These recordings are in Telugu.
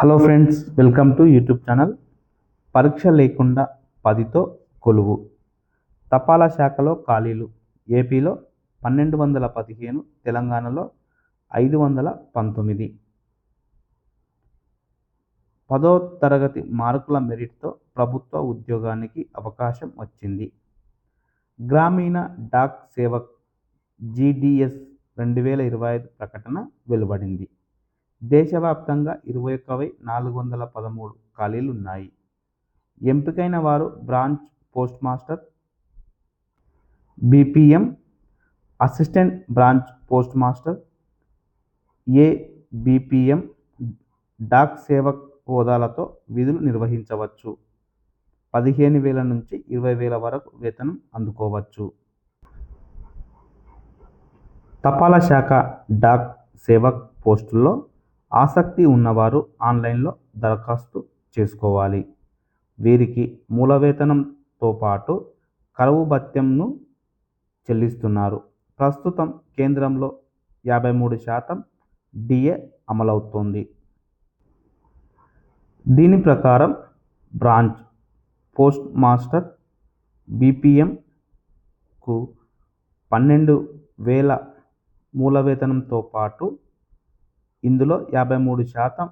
Hello friends welcome to YouTube channel పరీక్ష లేకుండా పదితో కొలువు. తపాలా శాఖలో ఖాళీలు. ఏపీలో పన్నెండు వందల పదిహేను తెలంగాణలో ఐదు వందల పంతొమ్మిది. పదో తరగతి మార్కుల మెరిట్తో ప్రభుత్వ ఉద్యోగానికి అవకాశం వచ్చింది. గ్రామీణ డాక్ సేవక్ జీడిఎస్ రెండు వేల ఇరవై ఐదు ప్రకటన వెలువడింది. దేశవ్యాప్తంగా ఇరవై ఒక్కవై నాలుగు వందల పదమూడు ఖాళీలు ఉన్నాయి ఎంపికైన వారు branch post master BPM assistant branch post master A BPM Dak Sevak హోదాలతో విధులు నిర్వహించవచ్చు. పదిహేను వేల నుంచి ఇరవై వేల వరకు వేతనం అందుకోవచ్చు. తపాలా శాఖ డాక్ సేవక్ పోస్టుల్లో ఆసక్తి ఉన్నవారు ఆన్లైన్లో దరఖాస్తు చేసుకోవాలి. వీరికి మూల వేతనంతో పాటు కరువు భత్యంను చెల్లిస్తున్నారు. ప్రస్తుతం కేంద్రంలో యాభై మూడు శాతం డిఏ అమలవుతోంది. దీని ప్రకారం బ్రాంచ్ పోస్ట్ మాస్టర్ బీపీఎంకు పన్నెండు వేల మూల వేతనంతో పాటు ఇందులో యాభై మూడు శాతం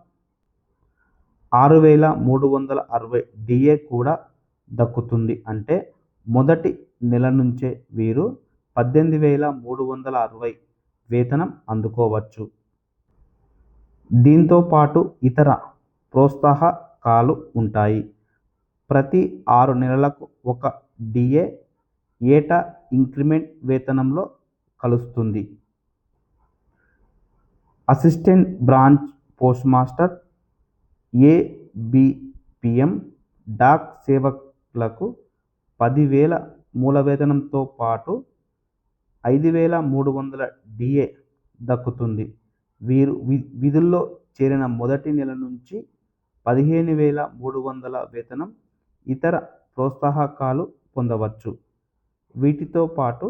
ఆరు వేల మూడు వందల అరవై డిఏ కూడా దక్కుతుంది. అంటే మొదటి నెల నుంచే వీరు పద్దెనిమిది వేల మూడు వందల అరవై వేతనం అందుకోవచ్చు. దీంతో పాటు ఇతర ప్రోత్సాహకాలు ఉంటాయి. ప్రతి ఆరు నెలలకు ఒక డిఏ ఏటా ఇంక్రిమెంట్ వేతనంలో కలుస్తుంది. Assistant branch post master ABPM Dak సేవకులకు పదివేల మూల వేతనంతో పాటు ఐదు వేల మూడు వందల డిఏ దక్కుతుంది. వీరు వి విధుల్లో చేరిన మొదటి నెల నుంచి పదిహేను వేల మూడు వందల వేతనం ఇతర ప్రోత్సాహకాలు పొందవచ్చు. వీటితో పాటు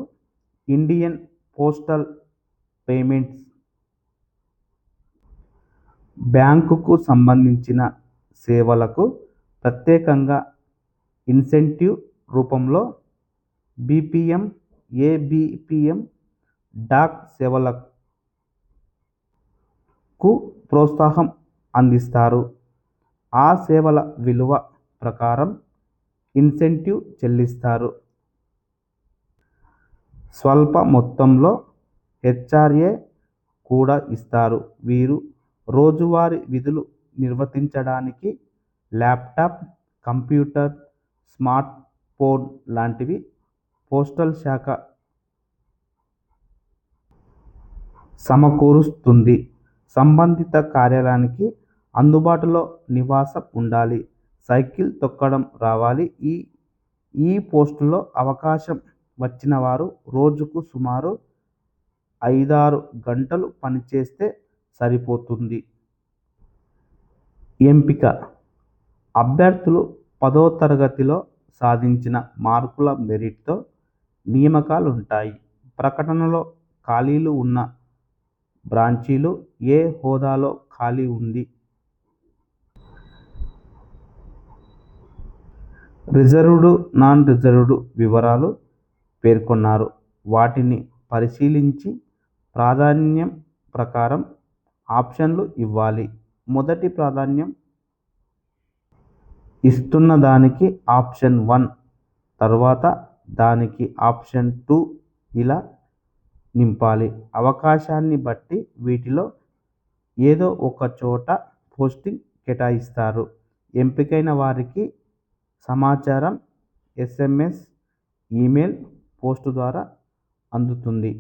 ఇండియన్ పోస్టల్ పేమెంట్స్ బ్యాంకుకు సంబంధించిన సేవలకు ప్రత్యేకంగా ఇన్సెంటివ్ రూపంలో బీపీఎం ఏబీపీఎం డాక్ సేవలకు ప్రోత్సాహం అందిస్తారు. ఆ సేవల విలువ ప్రకారం ఇన్సెంటివ్ చెల్లిస్తారు. స్వల్ప మొత్తంలో హెచ్ఆర్ఏ కూడా ఇస్తారు. వీరు రోజువారి విధులు నిర్వర్తించడానికి ల్యాప్టాప్ కంప్యూటర్ స్మార్ట్ ఫోన్ లాంటివి పోస్టల్ శాఖ సమకూరుస్తుంది. సంబంధిత కార్యాలయానికి అందుబాటులో నివాసం ఉండాలి. సైకిల్ తొక్కడం రావాలి. ఈ ఈ పోస్టులో అవకాశం వచ్చిన వారు రోజుకు సుమారు ఐదారు గంటలు పనిచేస్తే సరిపోతుంది. ఎంపిక. అభ్యర్థులు పదో తరగతిలో సాధించిన మార్కుల మెరిట్తో నియామకాలు ఉంటాయి ప్రకటనలో ఖాళీలు ఉన్న బ్రాంచీలు ఏ హోదాలో ఖాళీ ఉంది? రిజర్వ్డ్ నాన్ రిజర్వ్డ్ వివరాలు పేర్కొన్నారు. వాటిని పరిశీలించి ప్రాధాన్యం ప్రకారం ఆప్షన్లు ఇవ్వాలి. మొదటి ప్రాధాన్యం ఇస్తున్న దానికి ఆప్షన్ వన్ తర్వాత దానికి ఆప్షన్ టూ ఇలా నింపాలి. అవకాశాన్ని బట్టి వీటిలో ఏదో ఒక చోట పోస్టింగ్ కేటాయిస్తారు. ఎంపికైన వారికి సమాచారం ఎస్ఎంఎస్ ఈమెయిల్ పోస్ట్ ద్వారా అందుతుంది.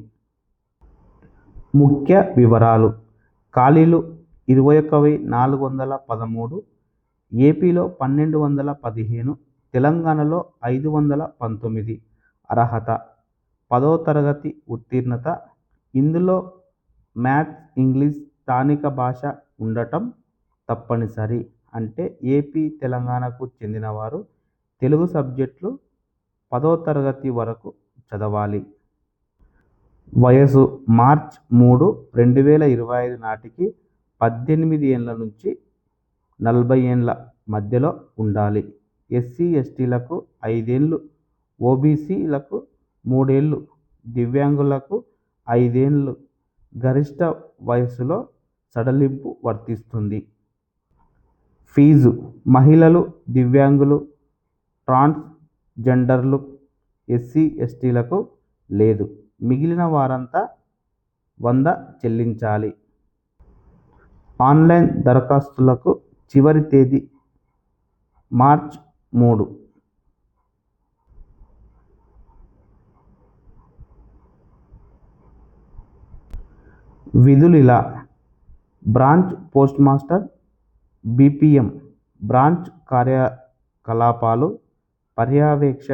ముఖ్య వివరాలు ఖాళీలు ఇరవై ఒక్క నాలుగు వందల పదమూడు ఏపీలో పన్నెండు వందల పదిహేను తెలంగాణలో ఐదు వందల పంతొమ్మిది అర్హత. పదో తరగతి ఉత్తీర్ణత. ఇందులో మ్యాథ్స్ ఇంగ్లీష్ స్థానిక భాష ఉండటం తప్పనిసరి అంటే ఏపీ తెలంగాణకు చెందినవారు తెలుగు సబ్జెక్టులు పదో తరగతి వరకు చదవాలి. వయసు మార్చ్ మూడు రెండు వేల ఇరవై ఐదు నాటికి పద్దెనిమిది ఏళ్ళ నుంచి నలభై ఏండ్ల మధ్యలో ఉండాలి. ఎస్సీ, ఎస్టీలకు ఐదేళ్ళు ఓబీసీలకు మూడేళ్ళు దివ్యాంగులకు ఐదేళ్ళు గరిష్ట వయసులో సడలింపు వర్తిస్తుంది. ఫీజు మహిళలు, దివ్యాంగులు, ట్రాన్స్ జెండర్లు, ఎస్సీ, ఎస్టీలకు లేదు. మిగిలిన వారంతా వంద చెల్లించాలి. ఆన్లైన్ దరఖాస్తులకు చివరి తేదీ మార్చ్ మూడు. విధులిలా branch post master BPM branch కార్యకలాపాలు పర్యవేక్ష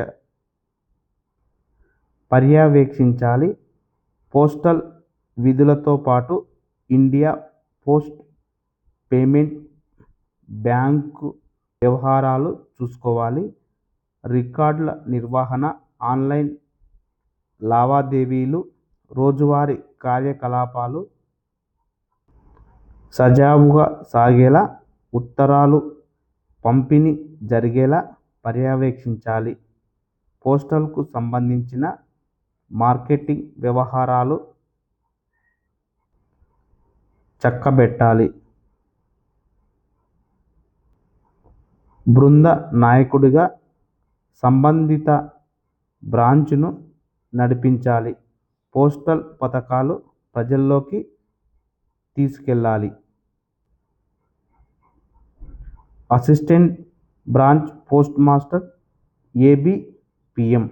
పర్యవేక్షించాలి. పోస్టల్ విధులతో పాటు ఇండియా పోస్ట్ పేమెంట్ బ్యాంకు వ్యవహారాలు చూసుకోవాలి. రికార్డుల నిర్వహణ, ఆన్లైన్ లావాదేవీలు, రోజువారీ కార్యకలాపాలు సజావుగా సాగేలా, ఉత్తరాలు పంపిణీ జరిగేలా పర్యవేక్షించాలి. పోస్టల్కు సంబంధించిన మార్కెటింగ్ వ్యవహారాలు చక్కబెట్టాలి. బృంద నాయకుడిగా సంబంధిత బ్రాంచ్ను నడిపించాలి. పోస్టల్ పథకాలు ప్రజల్లోకి తీసుకెళ్ళాలి assistant branch post master ABPM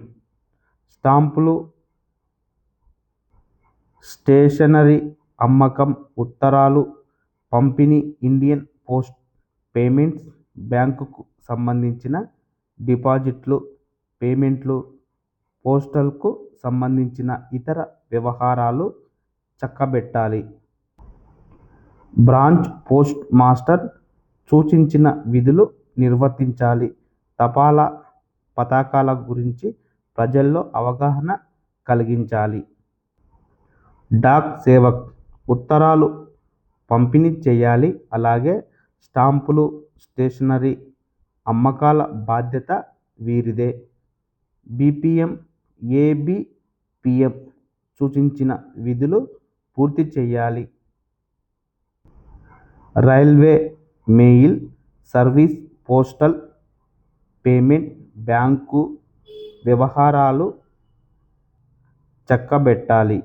స్టాంపులు, స్టేషనరీ అమ్మకం, ఉత్తరాలు పంపిణీ, ఇండియన్ పోస్ట్ పేమెంట్స్ బ్యాంకుకు సంబంధించిన డిపాజిట్లు, పేమెంట్లు, పోస్టల్కు సంబంధించిన ఇతర వ్యవహారాలు చక్కబెట్టాలి. బ్రాంచ్ పోస్ట్ మాస్టర్ సూచించిన విధులు నిర్వర్తించాలి. తపాలా పథకాల గురించి ప్రజల్లో అవగాహన కలిగించాలి. డాక్ సేవక్ ఉత్తరాలు పంపిణీ చేయాలి. అలాగే స్టాంపులు, స్టేషనరీ అమ్మకాల బాధ్యత వీరిదే. బీపీఎం, ఏబిపిఎం సూచించిన విధులు పూర్తి చేయాలి. Railway mail service, postal payment bank వ్యవహారాలు చక్కబెట్టాలి.